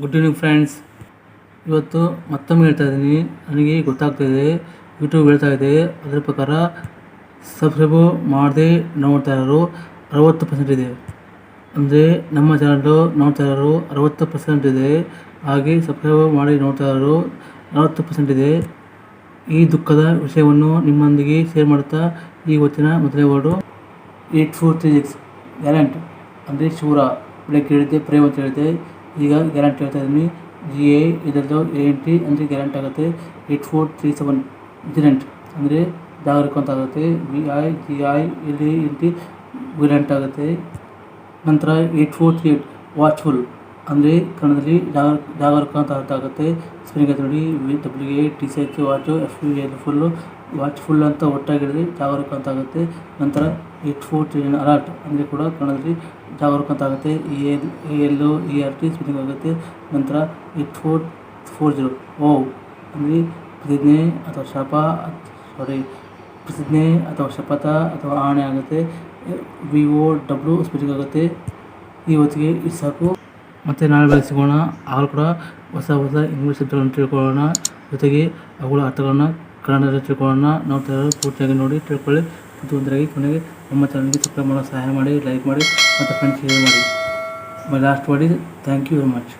Good evening friends ಇವತ್ತು ಮತ್ತೊಮ್ಮೆ ಹೇಳ್ತಾ ಇದ್ದೀನಿ. ನನಗೆ ಗೊತ್ತಾಗ್ತಾಯಿದೆ ಯೂಟ್ಯೂಬ್ ಹೇಳ್ತಾ ಇದೆ. ಅದರ ಪ್ರಕಾರ ಸಬ್ಸ್ಕ್ರೈಬ್ ಮಾಡದೆ ನೋಡ್ತಾ ಇರೋರು ಅರವತ್ತು ಪರ್ಸೆಂಟ್ ಇದೆ. ಅಂದರೆ ನಮ್ಮ ಚಾನಲ್ ನೋಡ್ತಾ ಇರೋರು ಅರವತ್ತು ಪರ್ಸೆಂಟ್ ಇದೆ. ಹಾಗೆ ಸಬ್ಸ್ಕ್ರೈಬ್ ಮಾಡಿ ನೋಡ್ತಾ ಇರೋರು ನಲವತ್ತು ಪರ್ಸೆಂಟ್ ಇದೆ. ಈ ದುಃಖದ ವಿಷಯವನ್ನು ನಿಮ್ಮೊಂದಿಗೆ ಶೇರ್ ಮಾಡುತ್ತಾ ಈ ಹೊತ್ತಿನ ಮೊದಲನೇ word eight four three six. Guarantee. ಅಂದರೆ ಶೂರ. ಬೆಳಗ್ಗೆ ಹೇಳಿದ್ದೆ ಪ್ರೇಮ್ ಅಂತ ಹೇಳಿದ್ದೆ. ಈಗ ಗ್ಯಾರಂಟಿ ಹೇಳ್ತಾ ಇದ್ದೀನಿ. ಜಿ ಎ ಇದರದ್ದು ಎ ಎನ್ ಟಿ ಅಂದರೆ ಗ್ಯಾರಂಟಿ ಆಗುತ್ತೆ. Eight four three seven vigilant ಅಂದರೆ ಜಾಗರೂಕ ಅಂತ ಆಗುತ್ತೆ. V I G I L N T ಆಗುತ್ತೆ. ನಂತರ eight four three eight watchful ಅಂದರೆ ಕನ್ನಡದಲ್ಲಿ ಜಾಗ ಜಾಗರೂಕ ಅಂತ ಅರ್ಥ ಆಗುತ್ತೆ. ಸ್ಪೆಲ್ಲಿಂಗ್ ನೋಡಿ V W A T C H watch F U L full watchful ಅಂತ ಒಟ್ಟಾಗಿ ಹೇಳಿದ್ರೆ ಜಾಗರೂಕ ಅಂತ ಆಗುತ್ತೆ. ನಂತರ ಏಯ್ಟ್ ಫೋರ್ ತ್ರೀ ಅಲರ್ಟ್ ಅಂದರೆ ಕೂಡ ಕನ್ನಡದಲ್ಲಿ ಜಾಗರೂಕ ಅಂತ ಆಗುತ್ತೆ. E L A L E R T spelling ಆಗುತ್ತೆ. ನಂತರ eight four four zero O ಅಂದರೆ ಪ್ರತಿಜ್ಞೆ ಅಥವಾ ಶಾಪ ಸಾರಿ ಪ್ರತಿಜ್ಞೆ ಅಥವಾ ಶಪಥ ಅಥವಾ ಆಣೆ ಆಗುತ್ತೆ. ವಿ ಓ ಡಬ್ಲ್ಯೂ ಸ್ಪೆಲ್ಲಿಂಗ್ ಆಗುತ್ತೆ. ಈ ಹೊತ್ತಿಗೆ ಇದು ಸಾಕು ಮತ್ತು ನಾಳೆ ಬೆಳಗ್ಗೆ ಸಿಗೋಣ ಕೂಡ ಹೊಸ ಹೊಸ ಇಂಗ್ಲೀಷ್ ಶಬ್ದಗಳನ್ನು ತಿಳ್ಕೊಳ್ಳೋಣ. ಜೊತೆಗೆ ಅವುಗಳ ಅರ್ಥಗಳನ್ನ ಕನ್ನಡದಲ್ಲಿ ತಿಳ್ಕೊಳ್ಳೋಣ. ನಾವು ತರಲು ಪೂರ್ತಿಯಾಗಿ ನೋಡಿ ತಿಳ್ಕೊಳ್ಳಿ. ಬುದ್ಧಿವಂತರಾಗಿ ಕೊನೆಗೆ ನಮ್ಮ ಚಾನಲ್ಗೆ ಸಬ್ಸ್ಕ್ರೈಬ್ ಮಾಡೋ ಸಹಾಯ ಮಾಡಿ ಲೈಕ್ ಮಾಡಿ, ಮತ್ತು ಫ್ರೆಂಡ್ಸ್ ಶೇರ್ ಮಾಡಿ. ಮೈ ಲಾಸ್ಟ್ ಮಾಡಿ ಥ್ಯಾಂಕ್ ಯು ವೆರಿ ಮಚ್